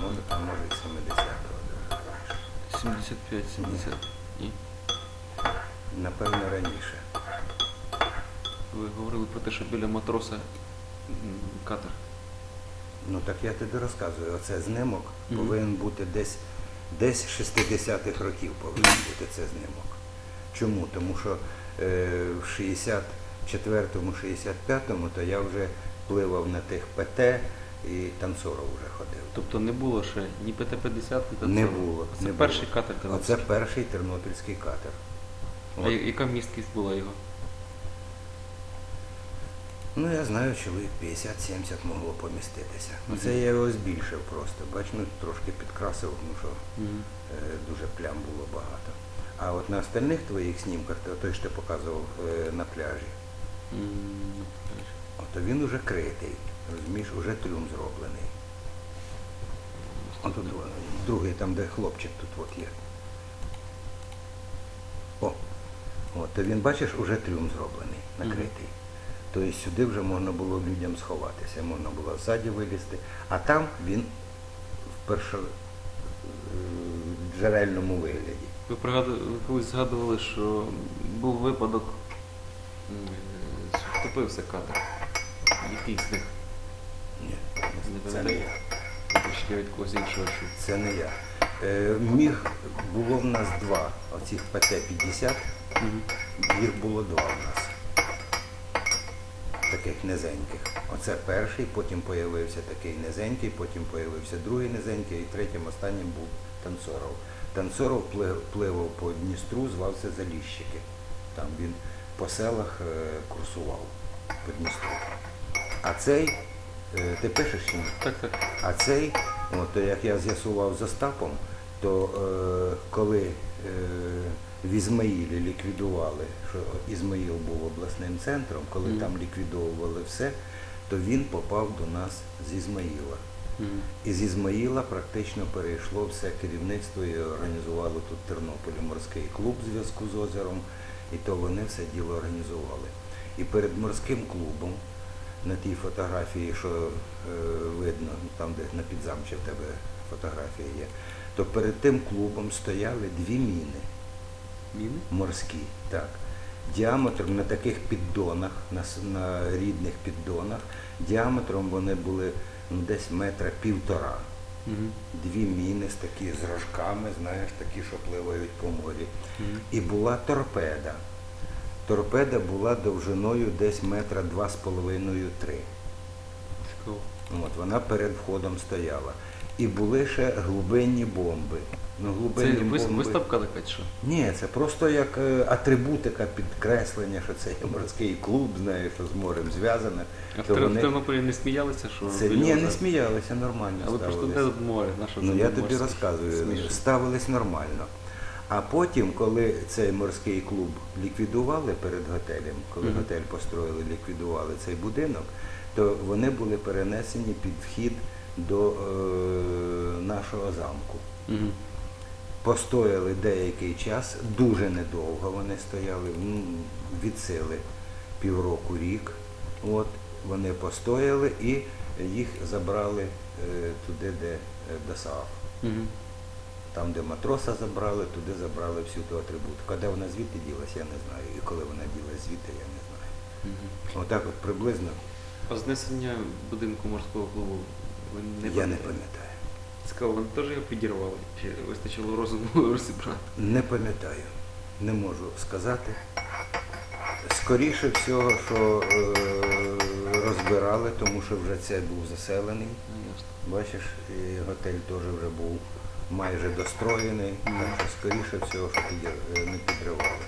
може, а може і 70-го. даже. 75, 70. І Напевно, раніше. ви говорили про те, що біля матроса катер. Ну так я тобі розказую, оце знимок Мгм. повинен бути десь, десь 60-х років повинен бути це знимок. Чому? Тому що е, в 64-му, 65-му то я вже пливав на тих ПТ і танцоров вже ходив. Тобто не було ще ні ПТ-50, ні Не було, Це не перший було. катер Тернопільський. перший тернопільський катер. А От. яка місткість була його? Ну, я знаю, чоловік 50-70 могло поміститися. Мгм. Це я його збільшив просто. Бач, ну трошки підкрасив, ну що Мгм. е, дуже плям було багато. А от на остальних твоїх снімках, то той, що ти показував е, на пляжі, М, от він уже критий, розумієш, уже трюм зроблений. А тут другий, там, де хлопчик тут от є. О, от, то він, бачиш, уже трюм зроблений, накритий. Тобто сюди вже можна було людям сховатися, можна було ззаді вилізти, а там він в першоджерельному вигляді. Ви пригадували, колись згадували, що був випадок, е, що втопився катер. Який з них? Ні, це не я. Ще від когось іншого чув. Це не я. Е, міг було в нас два. Оцих ПТ-50, Мгм. їх було два в нас. Таких низеньких. Оце перший, потім з'явився такий низенький, потім з'явився другий низенький, і третім останнім був танцоров. Танцоров пли- пливав по Дністру, звався Заліщики. Там він по селах е, курсував по Дністру. А цей, е, ти пишеш ні? Так, так. А цей, от, як я з'ясував з Остапом, то е, коли е, в Ізмаїлі ліквідували, що Ізмаїл був обласним центром, коли Мгм. там ліквідовували все, то він попав до нас з Ізмаїла. Мгм. І з Ізмаїла практично перейшло все керівництво і організувало тут в Тернополі морський клуб в зв'язку з озером, і то вони все діло організували. І перед морським клубом на тій фотографії, що е, видно, там, де на підзамчі в тебе фотографія є, то перед тим клубом стояли дві міни Міни? морські, так. Діаметром на таких піддонах, на, на рідних піддонах, діаметром вони були ну, десь метра півтора. Мгм. Дві міни з такі з рожками, знаєш, такі, що пливають по морі. Мгм. І була торпеда. Торпеда була довжиною десь метра два з половиною три. От, вона перед входом стояла. І були ще глибинні бомби. Ну, Це глибинні вис- бомби... виставка така чи що? Ні, це просто як е, атрибутика, підкреслення, що це морський клуб, знаєш, що з морем зв'язане. А в То Тер- вони- Тернополі не сміялися, що Це, ні, не сміялися, нормально Але просто де море, на що Ну це я тобі розказую, Смішно. ставились нормально. А потім, коли цей морський клуб ліквідували перед готелем, коли Мгм. готель построїли, ліквідували цей будинок, то вони були перенесені під вхід до е, нашого замку. Мгм. Постояли деякий час, дуже недовго вони стояли, від сили півроку рік. От, вони постояли і їх забрали е, туди, де е, до СААФ. Мгм. Там, де матроса забрали, туди забрали всю ту атрибутику. А де вона звідти ділась, я не знаю. І коли вона ділась звідти, я не знаю. Мгм. Отак от приблизно А знесення будинку морського клубу ви не я не пам'ятаю. Цікаво, вони теж його підірвали? Чи вистачило розуму розібрати? Не пам'ятаю. Не можу сказати. Скоріше всього, що е, розбирали, тому що вже це був заселений. Ну, ясно. Бачиш, і готель теж вже був майже достроєний, так що скоріше всього, що е, не підривали.